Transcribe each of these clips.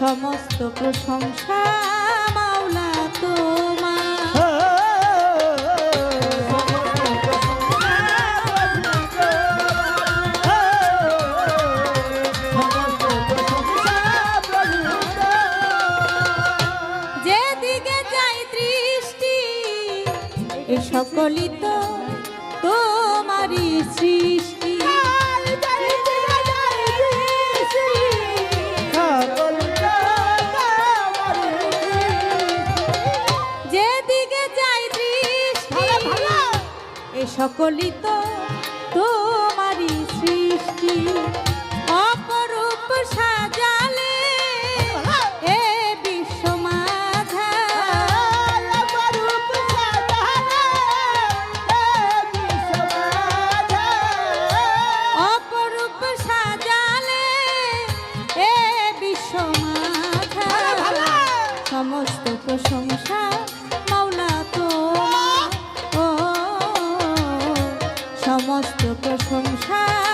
সমস্ত প্রশংসা মাওলা তোমার। যেদিকে যাই দৃষ্টি এ সকলই তো তোমারই সৃষ্টি। এ সকলই তো তোমারই সৃষ্টি। অপরূপ সাজালে এ বিশ্ব মাঝা অপরূপ সাজালে এ বিশ্ব মাঝা সমস্ত প্রশংসা সমস্ত প্রশংসা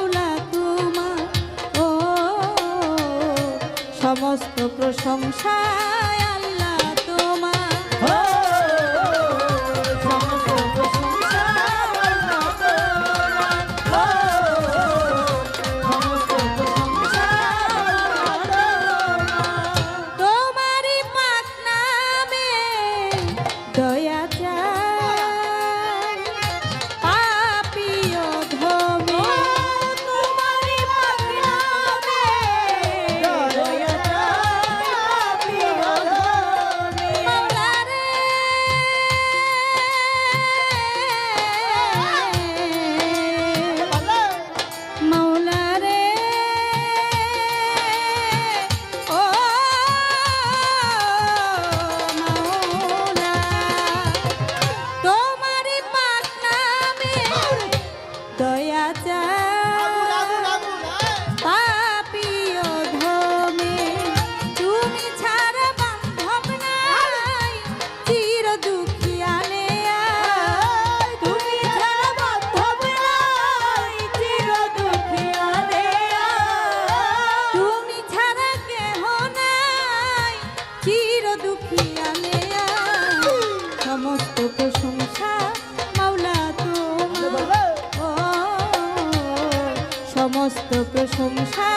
মাওলা তোমার। ও সমস্ত প্রশংসা প্রশংসা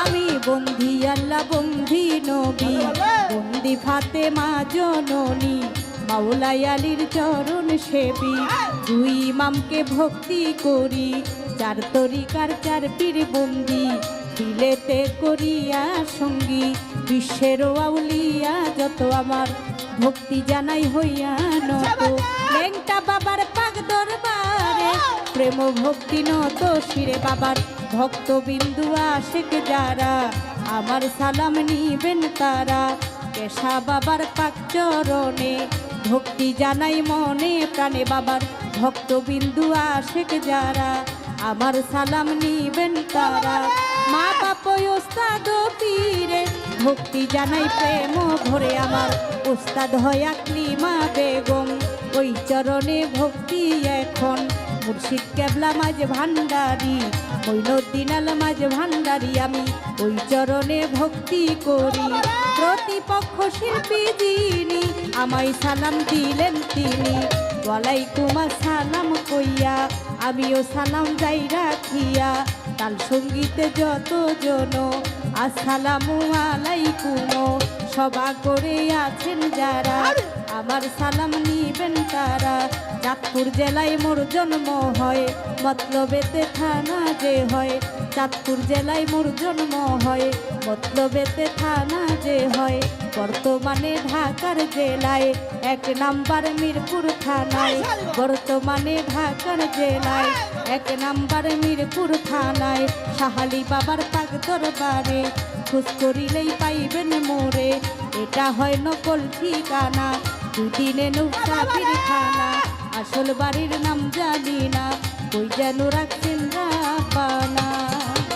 আমি বন্ধি আল্লাহ, বন্ধি নবী। বন্দি ফাতে মা জননী, মাওলাই আলীর চরণ সেবী। দুই ইমামকে ভক্তি করি, চার তরিকার চার পীর বন্দি। দিলেতে করিয়া সঙ্গী, বিশ্বের আউলিয়া যত আমার। ভক্তি জানাই হইয়া নত। লেংটা বাবার পাক দরবারে, প্রেম ভক্তি নত শিরে বাবার। ভক্ত বিন্দু আশেক যারা, আমার সালাম নিবেন তারা। পেশা বাবার পাক চরণে, ভক্তি জানাই মনে প্রাণে বাবার। ভক্ত বিন্দু আশেক যারা, আমার সালাম নিবেন তারা। মা বাপ ওস্তাদ পীরে, ভক্তি জানাই প্রেম ভরে আমার। উস্তাদ হয়া ক্লিমা বেগম, ওই চরণে ভক্তি এখন। মুর্শিদ কেবলা মাঝ ভান্ডারি ওই আল মাঝ ভান্ডারি, আমি ওই চরণে ভক্তি করি। প্রতিপক্ষ শিল্পী যিনি, আমায় সালাম দিলেন তিনি। ওয়ালাইকুম সালাম কইয়া, আমিও সালাম যাই রাখিয়া তাল সঙ্গীতে যত জন আসসালামু আলাইকুম সবা করে আছেন যারা। আমার সালাম নিবেন তারা। চাঁদপুর জেলায় মোর জন্ম হয়, মতলবেতে থানা যে হয়। চাঁদপুর জেলায় মোর জন্ম হয়, মতলবেতে থানা যে হয়। বর্তমানে ঢাকার জেলায় এক নাম্বার মিরপুর থানায়। বর্তমানে ঢাকার জেলায় এক নাম্বার মিরপুর থানায়। সাহালি বাবার পাক দরবারে খোঁজ করিলেই পাইবেন মোরে। এটা হয় নকল ঠিকানা। দুদিনে নুসাফির খানা আসল বাড়ির নাম জানি না। ওই যেন রাখছেন